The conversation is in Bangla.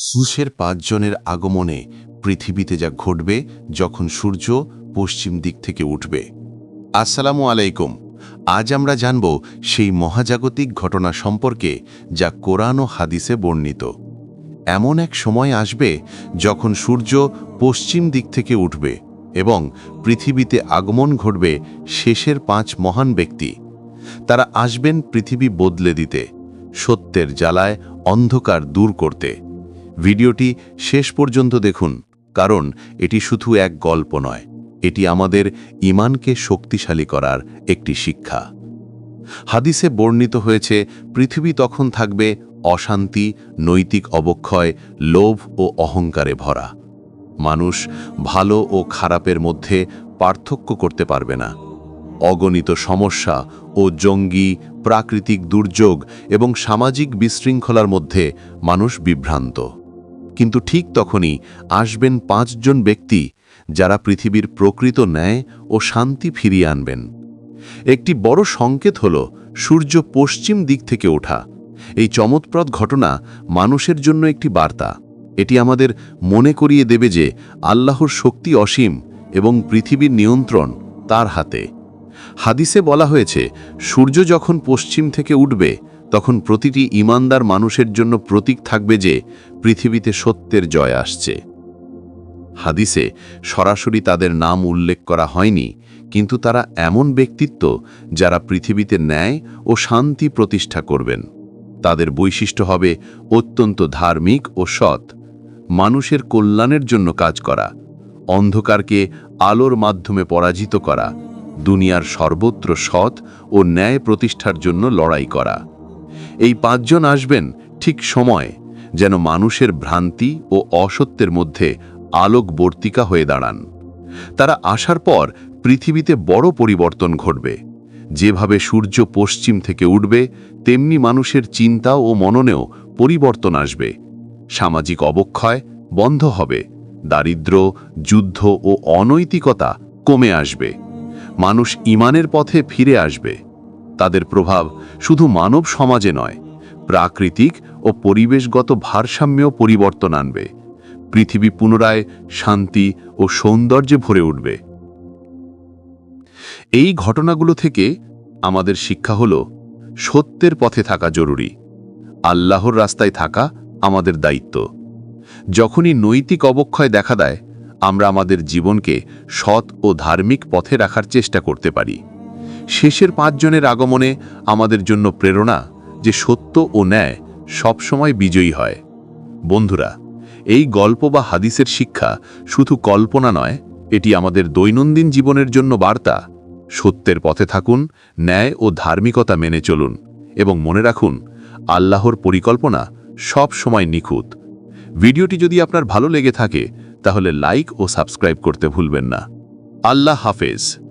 সুসের পাঁচজনের আগমনে পৃথিবীতে যা ঘটবে যখন সূর্য পশ্চিম দিক থেকে উঠবে। আসসালামু আলাইকুম। আজ আমরা জানব সেই মহাজাগতিক ঘটনা সম্পর্কে যা কোরআন ও হাদিসে বর্ণিত। এমন এক সময় আসবে যখন সূর্য পশ্চিম দিক থেকে উঠবে এবং পৃথিবীতে আগমন ঘটবে শেষের পাঁচ মহান ব্যক্তি। তারা আসবেন পৃথিবী বদলে দিতে, সত্যের জ্বালায় অন্ধকার দূর করতে। ভিডিওটি শেষ পর্যন্ত দেখুন, কারণ এটি শুধু এক গল্প নয়, এটি আমাদের ইমানকে শক্তিশালী করার একটি শিক্ষা। হাদিসে বর্ণিত হয়েছে, পৃথিবী তখন থাকবে অশান্তি, নৈতিক অবক্ষয়, লোভ ও অহংকারে ভরা। মানুষ ভালো ও খারাপের মধ্যে পার্থক্য করতে পারবে না। অগণিত সমস্যা ও জঙ্গি, প্রাকৃতিক দুর্যোগ এবং সামাজিক বিশৃঙ্খলার মধ্যে মানুষ বিভ্রান্ত। কিন্তু ঠিক তখনই আসবেন পাঁচজন ব্যক্তি যারা পৃথিবীর প্রকৃত ন্যায় ও শান্তি ফিরিয়ে আনবেন। একটি বড় সংকেত হল সূর্য পশ্চিম দিক থেকে ওঠা। এই চমৎপ্রদ ঘটনা মানুষের জন্য একটি বার্তা। এটি আমাদের মনে করিয়ে দেবে যে আল্লাহর শক্তি অসীম এবং পৃথিবীর নিয়ন্ত্রণ তার হাতে। হাদিসে বলা হয়েছে, সূর্য যখন পশ্চিম থেকে উঠবে তখন প্রতিটি ইমানদার মানুষের জন্য প্রতীক থাকবে যে পৃথিবীতে সত্যের জয় আসছে। হাদিসে সরাসরি তাদের নাম উল্লেখ করা হয়নি, কিন্তু তারা এমন ব্যক্তিত্ব যারা পৃথিবীতে ন্যায় ও শান্তি প্রতিষ্ঠা করবেন। তাদের বৈশিষ্ট্য হবে অত্যন্ত ধার্মিক ও সৎ, মানুষের কল্যাণের জন্য কাজ করা, অন্ধকারকে আলোর মাধ্যমে পরাজিত করা, দুনিয়ার সর্বত্র সৎ ও ন্যায় প্রতিষ্ঠার জন্য লড়াই করা। এই পাঁচজন আসবেন ঠিক সময়, যেন মানুষের ভ্রান্তি ও অসত্যের মধ্যে আলোকবর্তিকা হয়ে দাঁড়ান। তারা আসার পর পৃথিবীতে বড় পরিবর্তন ঘটবে। যেভাবে সূর্য পশ্চিম থেকে উঠবে, তেমনি মানুষের চিন্তা ও মননেও পরিবর্তন আসবে। সামাজিক অবক্ষয় বন্ধ হবে, দারিদ্র, যুদ্ধ ও অনৈতিকতা কমে আসবে। মানুষ ইমানের পথে ফিরে আসবে। তাদের প্রভাব শুধু মানব সমাজে নয়, প্রাকৃতিক ও পরিবেশগত ভারসাম্যেও পরিবর্তন আনবে। পৃথিবী পুনরায় শান্তি ও সৌন্দর্যে ভরে উঠবে। এই ঘটনাগুলো থেকে আমাদের শিক্ষা হল, সত্যের পথে থাকা জরুরি। আল্লাহর রাস্তায় থাকা আমাদের দায়িত্ব। যখনই নৈতিক অবক্ষয় দেখা দেয়, আমরা আমাদের জীবনকে সৎ ও ধার্মিক পথে রাখার চেষ্টা করতে পারি। শেষের পাঁচজনের আগমনে আমাদের জন্য প্রেরণা যে সত্য ও ন্যায় সবসময় বিজয়ী হয়। বন্ধুরা, এই গল্প বা হাদিসের শিক্ষা শুধু কল্পনা নয়, এটি আমাদের দৈনন্দিন জীবনের জন্য বার্তা। সত্যের পথে থাকুন, ন্যায় ও ধার্মিকতা মেনে চলুন এবং মনে রাখুন, আল্লাহর পরিকল্পনা সব সময় নিখুঁত। ভিডিওটি যদি আপনার ভালো লেগে থাকে, তাহলে লাইক ও সাবস্ক্রাইব করতে ভুলবেন না। আল্লাহ হাফেজ।